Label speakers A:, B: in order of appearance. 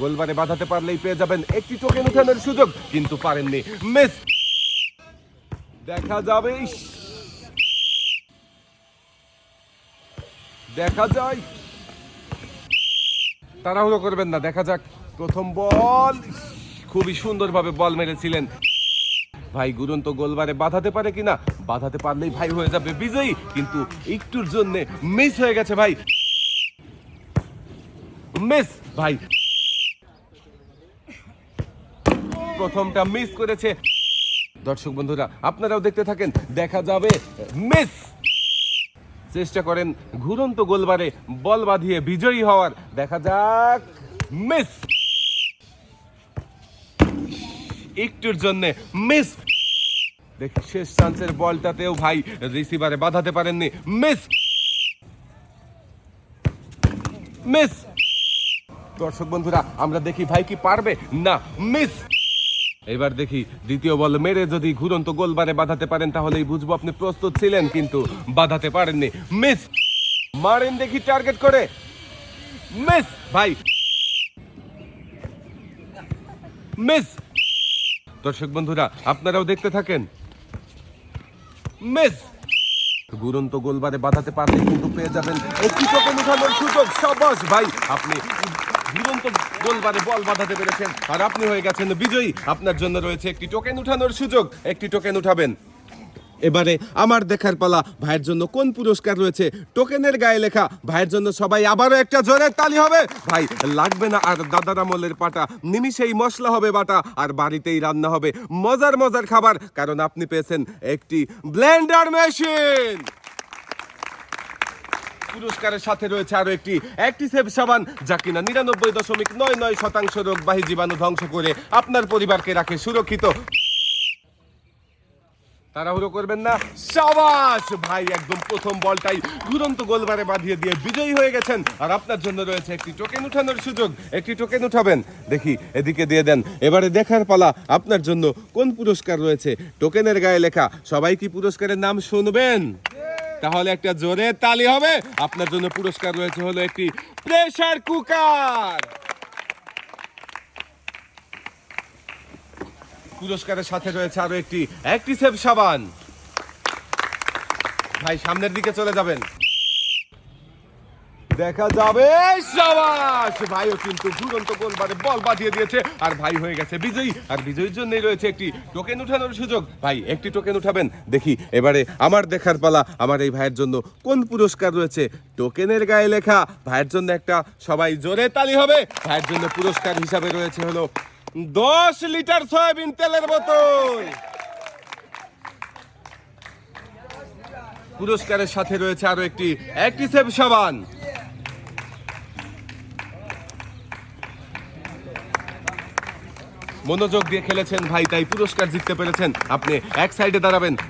A: গোলবারে বাঁধাতে পারলেই পেয়ে যাবেন একটি টোকেন উঠানোর সুযোগ, কিন্তু পারেননি মিস। দেখা যাবে দেখা যায়। তাড়াহুড়ো করবেন না, দেখা যাক। প্রথম বল খুবই সুন্দরভাবে বল মেরেছিলেন। ভাই, গুরন্ত গোলবারে বাঁধাতে পারে কিনা? বাঁধাতে পারলেই ভাই হয়ে যাবে বিজয়ী, কিন্তু একটুর জন্য মিস হয়ে গেছে ভাই। মিস ভাই। প্রথমটা মিস করেছে। দর্শক বন্ধুরা, আপনারাও দেখতে থাকেন, দেখা যাবে মিস চেষ্টা করেন ঘুরন্ত গোলবারে বল বাঁধিয়ে বিজয়ী হওয়ার। দেখা যাক মিস একটুর জন্য মিস দেখি, শেষ চান্সের বলটাতেও ভাই রিসিভারে বাঁধাতে পারেননি। মিস মিস দর্শক বন্ধুরা, আমরা দেখি ভাই কি পারবে? না মিস এবার দেখি, দ্বিতীয় বল মেরে যদি ঘুরন্ত গোলবারে বাঁধাতে পারেন, তাহলেই বুঝব আপনি প্রস্তুত ছিলেন, কিন্তু বাঁধাতে পারেননি। মিস, মারেন দেখি টার্গেট করে। মিস, ভাই। মিস। দর্শক বন্ধুরা, আপনারাও দেখতে থাকেন। মিস। গুরন্ত গোলবারে বাঁধাতে পারলে কিন্তু পেয়ে যাবেন একটি টোকেন উঠানোর সুযোগ। সবস, ভাই, আপনি দুরন্ত গোলবারে বল বাঁধাতে পেরেছেন। আর আপনি হয়ে গেছেন বিজয়ী। আপনার জন্য রয়েছে একটি টোকেন উঠানোর সুযোগ। একটি টোকেন উঠাবেন। এবারে আমার দেখার পালা, ভাইয়ের জন্য কোন পুরস্কার রয়েছে? টোকেনের গায়ে লেখা, ভাইয়ের জন্য সবাই আবারও একটা জোরের তালি হবে। ভাই, লাগবে না আর দাদার আমলের পাটা। নিমিষেই মশলা হবে বাটা, আর বাড়িতেই রান্না হবে। মজার মজার খাবার, কারণ আপনি পেয়েছেন একটি ব্লেন্ডার মেশিন। পুরস্কারের সাথে রয়েছে আরও একটি অ্যাক্টিসেভ সাবান, যা কিনা নিরানব্বই দশমিক নয় নয় শতাংশ রোগবাহী জীবাণু ধ্বংস করে আপনার পরিবারকে রাখে সুরক্ষিত। তাড়াহুড়ো করবেন না। সাবাস! ভাই, একদম প্রথম বলটাই ঘুরন্ত গোলবারে বাঁধিয়ে দিয়ে বিজয়ী হয়ে গেছেন। আর আপনার জন্য রয়েছে একটি টোকেন উঠানোর সুযোগ। একটি টোকেন উঠাবেন। দেখি, এদিকে দিয়ে দেন। এবারে দেখার পালা, আপনার জন্য কোন পুরস্কার রয়েছে? টোকেনের গায়ে লেখা, সবাই কি পুরস্কারের নাম শুনবেন? তাহলে একটা জোরে তালি হবে। আপনার জন্য পুরস্কার রয়েছে হলো একটি প্রেসার কুকার। পুরস্কারের সাথে রয়েছে আরও একটি অ্যাক্টিসেভ সাবান। ভাই, সামনের দিকে চলে যাবেন। দেখা যাবে। সাবাস! ভাইও কিন্তু ঘুরন্ত গোলবারে বল বাঁধিয়ে দিয়েছে। আর ভাই হয়ে গেছে বিজয়ী। আর বিজয়ীর জন্যই রয়েছে একটি টোকেন উঠানোর সুযোগ। ভাই, একটি টোকেন উঠাবেন? দেখি, এবারে আমার দেখার পালা। আমার এই ভাইয়ের জন্য কোন পুরস্কার রয়েছে? টোকেনের গায়ে লেখা। ভাইয়ের জন্য একটা সবাই জোরে তালি হবে। ভাইয়ের জন্য পুরস্কার হিসাবে রয়েছে হলো দশ লিটার সয়াবিন তেলের বোতল। পুরস্কারের সাথে রয়েছে আরও একটি অ্যাক্টিসেভ সাবান। মনোযোগ দিয়ে খেলেছেন ভাই তাই পুরস্কার জিততে পেরেছেন। আপনি এক সাইডে দাঁড়াবেন।